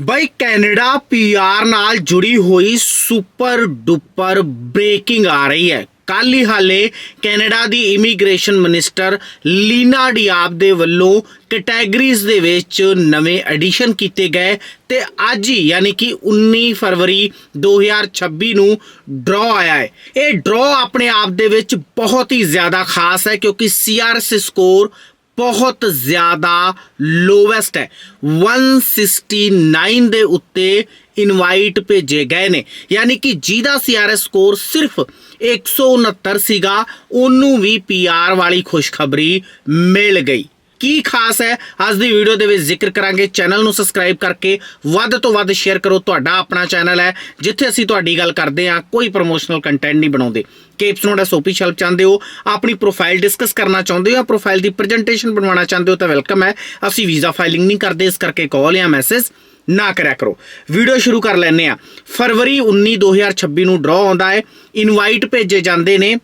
ਬਈ, Canada PR ਨਾਲ ਜੁੜੀ ਹੋਈ ਸੁਪਰ ਡੁਪਰ ਬ੍ਰੇਕਿੰਗ ਆ ਰਹੀ ਹੈ। ਕੱਲ ਹੀ ਹਾਲੇ ਕੈਨੇਡਾ ਦੀ ਇਮੀਗ੍ਰੇਸ਼ਨ ਮਿਨਿਸਟਰ ਲੀਨਾ ਡਿਆਬ ਦੇ ਵੱਲੋਂ ਕੈਟਾਗਰੀਜ਼ ਦੇ ਵਿੱਚ ਨਵੇਂ ਐਡੀਸ਼ਨ ਕੀਤੇ ਗਏ ਤੇ ਅੱਜ ਹੀ ਯਾਨੀ ਕਿ 19 ਫਰਵਰੀ 2026 ਨੂੰ ਡਰਾ ਆਇਆ ਹੈ। ਇਹ ਡਰਾ ਆਪਣੇ ਆਪ ਦੇ ਵਿੱਚ ਬਹੁਤ ਹੀ ਜ਼ਿਆਦਾ ਖਾਸ ਹੈ ਕਿਉਂਕਿ ਸੀਆਰਐਸ ਸਕੋਰ ਬਹੁਤ ਜ਼ਿਆਦਾ ਲੋਵੈਸਟ ਹੈ। 169 ਦੇ ਉੱਤੇ ਇਨਵਾਈਟ ਭੇਜੇ ਗਏ ਨੇ। ਯਾਨੀ ਕਿ ਜਿਹਦਾ ਸੀਆਰਐਸ ਸਕੋਰ ਸਿਰਫ 169 ਸੀਗਾ, ਉਹਨੂੰ ਵੀ ਪੀਆਰ ਵਾਲੀ ਖੁਸ਼ਖਬਰੀ ਮਿਲ ਗਈ। ਕੀ ਖਾਸ ਹੈ? ਅੱਜ ਦੀ ਵੀਡੀਓ ਦੇ ਵਿੱਚ ਜ਼ਿਕਰ ਕਰਾਂਗੇ। ਚੈਨਲ ਨੂੰ ਸਬਸਕ੍ਰਾਈਬ ਕਰਕੇ ਵੱਧ ਤੋਂ ਵੱਧ ਸ਼ੇਅਰ ਕਰੋ। ਤੁਹਾਡਾ ਆਪਣਾ ਚੈਨਲ ਹੈ, ਜਿੱਥੇ ਅਸੀਂ ਤੁਹਾਡੀ ਗੱਲ ਕਰਦੇ ਹਾਂ। ਕੋਈ ਪ੍ਰੋਮੋਸ਼ਨਲ ਕੰਟੈਂਟ ਨਹੀਂ ਬਣਾਉਂਦੇ। ਕੇਪਸ ਨੋਟ ਐਸਓਪੀ ਸ਼ੈਲਪ ਚਾਹੁੰਦੇ ਹੋ, ਆਪਣੀ ਪ੍ਰੋਫਾਈਲ ਡਿਸਕਸ ਕਰਨਾ ਚਾਹੁੰਦੇ ਹੋ ਜਾਂ ਪ੍ਰੋਫਾਈਲ ਦੀ ਪ੍ਰੈਜੈਂਟੇਸ਼ਨ ਬਣਵਾਉਣਾ ਚਾਹੁੰਦੇ ਹੋ ਤਾਂ ਵੈਲਕਮ ਹੈ। ਅਸੀਂ ਵੀਜ਼ਾ ਫਾਈਲਿੰਗ ਨਹੀਂ ਕਰਦੇ, ਇਸ ਕਰਕੇ ਕਾਲ ਜਾਂ ਮੈਸੇਜ ਨਾ ਕਰਿਆ ਕਰੋ। ਵੀਡੀਓ ਸ਼ੁਰੂ ਕਰ ਲੈਂਦੇ ਆ ਫਰਵਰੀ 19 2026 ਨੂੰ ਡਰਾ ਆਉਂਦਾ ਹੈ। ਇਨਵਾਈਟ ਭੇਜੇ ਜਾਂਦੇ ਨੇ।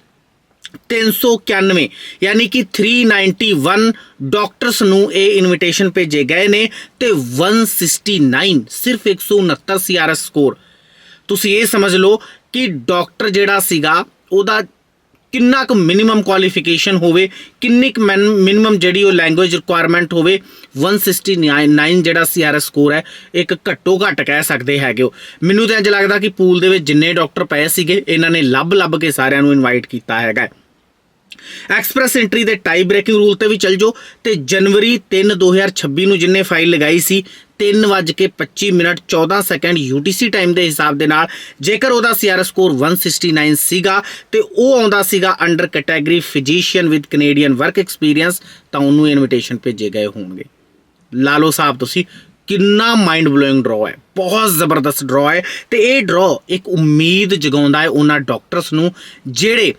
391 ਯਾਨੀ ਕਿ 391 ਡਾਕਟਰਸ ਨੂੰ ਇਹ ਇਨਵੀਟੇਸ਼ਨ ਭੇਜੇ ਗਏ ਨੇ ਤੇ 169 ਸਿਰਫ 169 ਸੀਆਰਐਸ ਸਕੋਰ ਤੁਸੀਂ ਇਹ ਸਮਝ ਲਓ ਕਿ ਡਾਕਟਰ ਜਿਹੜਾ ਸੀਗਾ, ਉਹਦਾ ਕਿੰਨਾ ਕੁ ਮਿਨੀਮਮ ਕੁਆਲੀਫਿਕੇਸ਼ਨ ਹੋਵੇ, ਕਿੰਨੀ ਕੁ ਮਿਨੀਮਮ ਜਿਹੜੀ ਉਹ ਲੈਂਗੁਏਜ ਰਿਕੁਆਇਰਮੈਂਟ ਹੋਵੇ 169 ਜਿਹੜਾ ਸੀਆਰਐਸ ਸਕੋਰ ਹੈ, ਇੱਕ ਘੱਟੋ ਘੱਟ ਕਹਿ ਸਕਦੇ ਹੈਗੇ ਹੋ। ਮੈਨੂੰ ਤਾਂ ਇੰਜ ਲੱਗਦਾ ਕਿ ਪੂਲ ਦੇ ਵਿੱਚ ਜਿੰਨੇ ਡਾਕਟਰ ਪਏ ਸੀਗੇ, ਇਹਨਾਂ ਨੇ ਲੱਭ ਲੱਭ ਕੇ ਸਾਰਿਆਂ ਨੂੰ ਇਨਵਾਈਟ ਕੀਤਾ ਹੈਗਾ ਐਕਸਪ੍ਰੈਸ ਐਂਟਰੀ ਦੇ ਟਾਈ ਬ੍ਰੇਕਿੰਗ ਰੂਲ ਤੇ ਵੀ ਚੱਲ ਜਾਓ ਤੇ ਜਨਵਰੀ 3 2026 ਨੂੰ ਜਿੰਨੇ ਫਾਈਲ ਲਗਾਈ ਸੀ 3:25 ਮਿੰਟ 14 ਸੈਕਿੰਡ UTC ਟਾਈਮ ਦੇ ਹਿਸਾਬ ਦੇ ਨਾਲ, ਜੇਕਰ ਉਹਦਾ ਸੀਆਰਐਸ ਸਕੋਰ 169 ਸੀਗਾ ਤੇ ਉਹ ਆਉਂਦਾ ਸੀਗਾ under category physician with Canadian work experience ਤਾਂ ਉਹਨੂੰ ਇਨਵੀਟੇਸ਼ਨ ਭੇਜੇ ਗਏ ਹੋਣਗੇ। ਲਾ ਲਓ ਸਾਹਿਬ ਤੁਸੀਂ, ਕਿੰਨਾ ਮਾਈਂਡ ਬਲੋਇੰਗ ਡਰਾ ਹੈ, ਬਹੁਤ ਜ਼ਬਰਦਸਤ ਡਰਾ ਹੈ ਤੇ ਇਹ ਡਰਾ ਇੱਕ ਉਮੀਦ ਜਗਾਉਂਦਾ ਹੈ ਉਹਨਾਂ ਡਾਕਟਰਸ ਨੂੰ, ਜਿਹੜੇ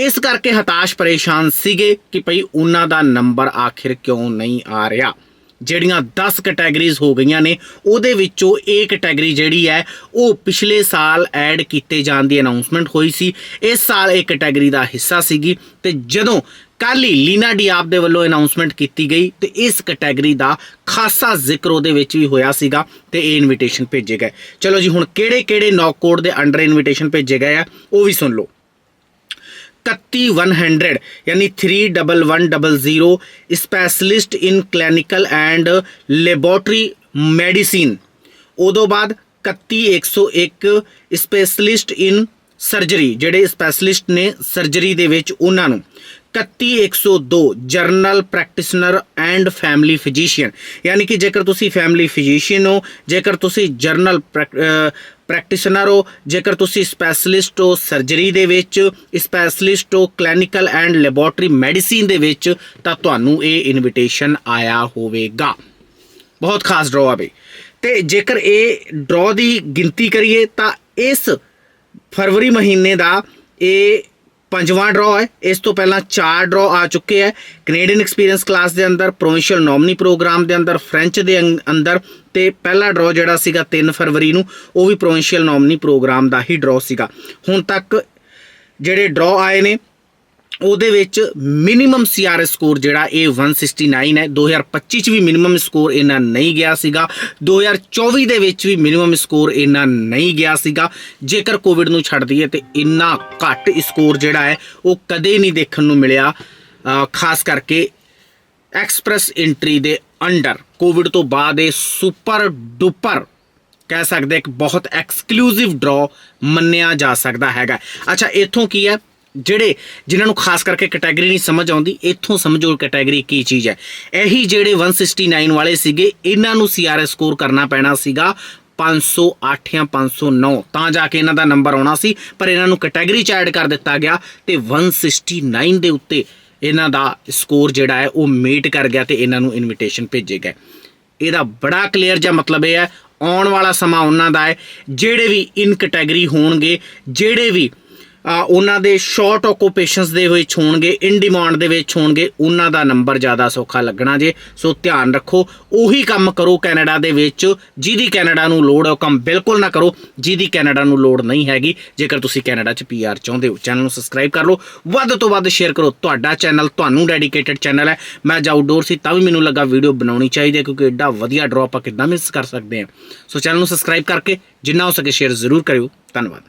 ਇਸ ਕਰਕੇ ਹਤਾਸ਼ ਪਰੇਸ਼ਾਨ ਸੀਗੇ ਕਿ ਭਈ ਉਹਨਾਂ ਦਾ ਨੰਬਰ ਆਖਿਰ ਕਿਉਂ ਨਹੀਂ ਆ ਰਿਹਾ। ਜਿਹੜੀਆਂ 10 ਕੈਟਾਗਰੀਜ਼ ਹੋ ਗਈਆਂ ਨੇ, ਉਹਦੇ ਵਿੱਚੋਂ ਇਹ ਕੈਟਾਗਰੀ ਜਿਹੜੀ ਹੈ, ਉਹ ਪਿਛਲੇ ਸਾਲ ਐਡ ਕੀਤੇ ਜਾਣ ਦੀ ਅਨਾਉਂਸਮੈਂਟ ਹੋਈ ਸੀ। ਇਸ ਸਾਲ ਇਹ ਕੈਟਾਗਰੀ ਦਾ ਹਿੱਸਾ ਸੀਗੀ ਤੇ ਜਦੋਂ ਕੱਲ ਹੀ ਲੀਨਾ ਡੀਆਪ ਦੇ ਵੱਲੋਂ ਅਨਾਉਂਸਮੈਂਟ ਕੀਤੀ ਗਈ ਤੇ ਇਸ ਕੈਟਾਗਰੀ ਦਾ ਖਾਸਾ ਜ਼ਿਕਰ ਉਹਦੇ ਵਿੱਚ ਵੀ ਹੋਇਆ ਸੀਗਾ ਤੇ ਇਹ ਇਨਵੀਟੇਸ਼ਨ ਭੇਜੇ ਗਏ। ਚਲੋ ਜੀ, ਹੁਣ ਕਿਹੜੇ ਕਿਹੜੇ ਨੌਕ ਕੋਡ ਦੇ ਅੰਡਰ ਇਨਵੀਟੇਸ਼ਨ ਭੇਜੇ ਗਏ ਆ, ਉਹ ਵੀ ਸੁਣ ਲਓ। 31100 ਯਾਨੀ 31100 specialist in clinical and laboratory medicine ਉਦੋਂ ਬਾਅਦ 31101 ਸਪੈਸ਼ਲਿਸਟ ਇਨ ਸਰਜਰੀ ਜਿਹੜੇ ਸਪੈਸ਼ਲਿਸਟ ਨੇ ਸਰਜਰੀ ਦੇ ਵਿੱਚ ਉਹਨਾਂ ਨੂੰ। 31102 general practitioner and family physician. ਯਾਨੀ ਕਿ ਜੇਕਰ ਤੁਸੀਂ ਫੈਮਿਲੀ ਫਿਜ਼ੀਸ਼ੀਅਨ ਹੋ, ਜੇਕਰ ਤੁਸੀਂ ਜਰਨਲ ਪ੍ਰੈਕਟੀਸ਼ਨਰ ਹੋ, ਜੇਕਰ ਤੁਸੀਂ ਸਪੈਸ਼ਲਿਸਟ ਹੋ ਸਰਜਰੀ ਦੇ ਵਿੱਚ, ਸਪੈਸ਼ਲਿਸਟ ਹੋ ਕਲੀਨਿਕਲ ਐਂਡ ਲੈਬੋਰਟਰੀ ਮੈਡੀਸਿਨ ਦੇ ਵਿੱਚ, ਤਾਂ ਤੁਹਾਨੂੰ ਇਹ ਇਨਵੀਟੇਸ਼ਨ ਆਇਆ ਹੋਵੇਗਾ। ਬਹੁਤ ਖਾਸ ਡਰਾ ਆ ਬਈ। ਤੇ ਜੇਕਰ ਇਹ ਡਰਾ ਦੀ ਗਿਣਤੀ ਕਰੀਏ, ਤਾਂ ਇਸ ਫਰਵਰੀ ਮਹੀਨੇ ਦਾ ਇਹ ਪੰਜਵਾਂ ਡਰਾ ਹੈ। ਇਸ ਤੋਂ ਪਹਿਲਾਂ ਚਾਰ ਡਰਾ ਆ ਚੁੱਕੇ ਹੈ। ਕੈਨੇਡੀਅਨ ਐਕਸਪੀਰੀਅੰਸ ਕਲਾਸ ਦੇ ਅੰਦਰ ਪ੍ਰੋਵਿੰਸ਼ੀਅਲ ਨੋਮਨੀ ਪ੍ਰੋਗਰਾਮ ਦੇ ਅੰਦਰ ਫ੍ਰੈਂਚ ਦੇ ਅੰਗ- ਅੰਦਰ ਤੇ ਪਹਿਲਾ ਡਰਾ ਜਿਹੜਾ ਸੀਗਾ 3 ਫਰਵਰੀ ਨੂੰ, ਉਹ ਵੀ ਪ੍ਰੋਵਿੰਸ਼ੀਅਲ ਨੋਮਨੀ ਪ੍ਰੋਗਰਾਮ ਦਾ ਹੀ ਡਰਾ ਸੀਗਾ। ਹੁਣ ਤੱਕ ਜਿਹੜੇ ਡਰਾ ਆਏ ਨੇ ਉਹਦੇ ਵਿੱਚ ਮਿਨੀਮਮ ਸੀਆਰਐਸ ਸਕੋਰ ਜਿਹੜਾ ਇਹ 169 ਹੈ। 2025 ਚ ਵੀ ਮਿਨੀਮਮ ਸਕੋਰ ਇਹਨਾਂ ਨਹੀਂ ਗਿਆ ਸੀਗਾ। 2024 ਦੇ ਵਿੱਚ ਵੀ ਮਿਨੀਮਮ ਸਕੋਰ ਇਹਨਾਂ ਨਹੀਂ ਗਿਆ ਸੀਗਾ। ਜੇਕਰ ਕੋਵਿਡ ਨੂੰ ਛੱਡ ਦਈਏ ਤੇ ਇੰਨਾ ਘੱਟ ਸਕੋਰ ਜਿਹੜਾ ਹੈ, ਉਹ ਕਦੇ ਨਹੀਂ ਦੇਖਣ ਨੂੰ ਮਿਲਿਆ। ਖਾਸ ਕਰਕੇ ਐਕਸਪ੍ਰੈਸ ਐਂਟਰੀ ਦੇ ਅੰਡਰ ਕੋਵਿਡ ਤੋਂ ਬਾਅਦ ਇਹ ਸੁਪਰ ਡੁਪਰ ਕਹਿ ਸਕਦੇ ਇੱਕ ਬਹੁਤ ਐਕਸਕਲੂਸਿਵ ਡਰਾ ਮੰਨਿਆ ਜਾ ਸਕਦਾ ਹੈਗਾ। ਅੱਛਾ, ਇੱਥੋਂ ਕੀ ਹੈ? ਜਿਹੜੇ ਜਿਨ੍ਹਾਂ ਨੂੰ ਖਾਸ ਕਰਕੇ ਕੈਟਾਗਰੀ ਨਹੀਂ ਸਮਝ ਆਉਂਦੀ, ਇੱਥੋਂ ਸਮਝੋ ਕੈਟਾਗਰੀ ਕੀ ਚੀਜ਼ ਹੈ। ਇਹੀ ਜਿਹੜੇ 169 ਵਾਲੇ ਸੀਗੇ, ਇਹਨਾਂ ਨੂੰ ਸੀਆਰਐਸ ਸਕੋਰ ਕਰਨਾ ਪੈਣਾ ਸੀਗਾ 508 ਜਾਂ 509 ਤਾਂ ਜਾ ਕੇ ਇਹਨਾਂ ਦਾ ਨੰਬਰ ਆਉਣਾ ਸੀ, ਪਰ ਇਹਨਾਂ ਨੂੰ ਕੈਟਾਗਰੀ ਚ ਐਡ ਕਰ ਦਿੱਤਾ ਗਿਆ ਤੇ 169 ਦੇ ਉੱਤੇ ਇਹਨਾਂ ਦਾ ਸਕੋਰ ਜਿਹੜਾ ਹੈ, ਉਹ ਮੀਟ ਕਰ ਗਿਆ ਤੇ ਇਹਨਾਂ ਨੂੰ ਇਨਵੀਟੇਸ਼ਨ ਭੇਜੇ ਗਏ। ਇਹਦਾ ਬੜਾ ਕਲੀਅਰ ਜਿਹਾ ਮਤਲਬ ਇਹ ਹੈ, ਆਉਣ ਵਾਲਾ ਸਮਾਂ ਉਹਨਾਂ ਦਾ ਹੈ, ਜਿਹੜੇ ਵੀ ਇਨ ਕੈਟਾਗਰੀ ਹੋਣਗੇ, ਜਿਹੜੇ ਵੀ ਉਹਨਾਂ ਦੇ ਸ਼ਾਰਟ ਓਕੂਪੇਸ਼ਨਸ ਦੇ ਵਿੱਚ ਹੋਣਗੇ ਇਨ ਡਿਮਾਂਡ ਦੇ ਵਿੱਚ ਹੋਣਗੇ, ਉਹਨਾਂ ਦਾ ਨੰਬਰ ਜ਼ਿਆਦਾ ਸੌਖਾ ਲੱਗਣਾ ਜੇ। ਸੋ ਧਿਆਨ ਰੱਖੋ, ਉਹੀ ਕੰਮ ਕਰੋ ਕੈਨੇਡਾ ਦੇ ਵਿੱਚ, ਜਿਹਦੀ ਕੈਨੇਡਾ ਨੂੰ ਲੋੜ ਹੈ, ਉਹ ਕੰਮ ਬਿਲਕੁਲ ਨਾ ਕਰੋ, ਜਿਹਦੀ ਕੈਨੇਡਾ ਨੂੰ ਲੋੜ ਨਹੀਂ ਹੈਗੀ। ਜੇਕਰ ਤੁਸੀਂ ਕੈਨੇਡਾ 'ਚ ਪੀਆਰ ਚਾਹੁੰਦੇ ਹੋ ਚੈਨਲ ਨੂੰ ਸਬਸਕ੍ਰਾਈਬ ਕਰ ਲਓ। ਵੱਧ ਤੋਂ ਵੱਧ ਸ਼ੇਅਰ ਕਰੋ, ਤੁਹਾਡਾ ਚੈਨਲ ਤੁਹਾਨੂੰ ਡੈਡੀਕੇਟਿਡ ਚੈਨਲ ਹੈ। ਮੈਂ ਅੱਜ ਆਊਟਡੋਰ ਸੀ, ਤਾਂ ਵੀ ਮੈਨੂੰ ਲੱਗਾ ਵੀਡੀਓ ਬਣਾਉਣੀ ਚਾਹੀਦੀ ਹੈ, ਕਿਉਂਕਿ ਐਡਾ ਵਧੀਆ ਡਰਾਅ ਆਪਾਂ ਕਿੱਦਾਂ ਮਿਸ ਕਰ ਸਕਦੇ ਹਾਂ। ਸੋ ਚੈਨਲ ਨੂੰ ਸਬਸਕ੍ਰਾਈਬ ਕਰਕੇ, ਜਿੰਨਾ ਹੋ ਸਕੇ ਸ਼ੇਅਰ ਜ਼ਰੂਰ ਕਰਿਓ। ਧੰਨਵਾਦ।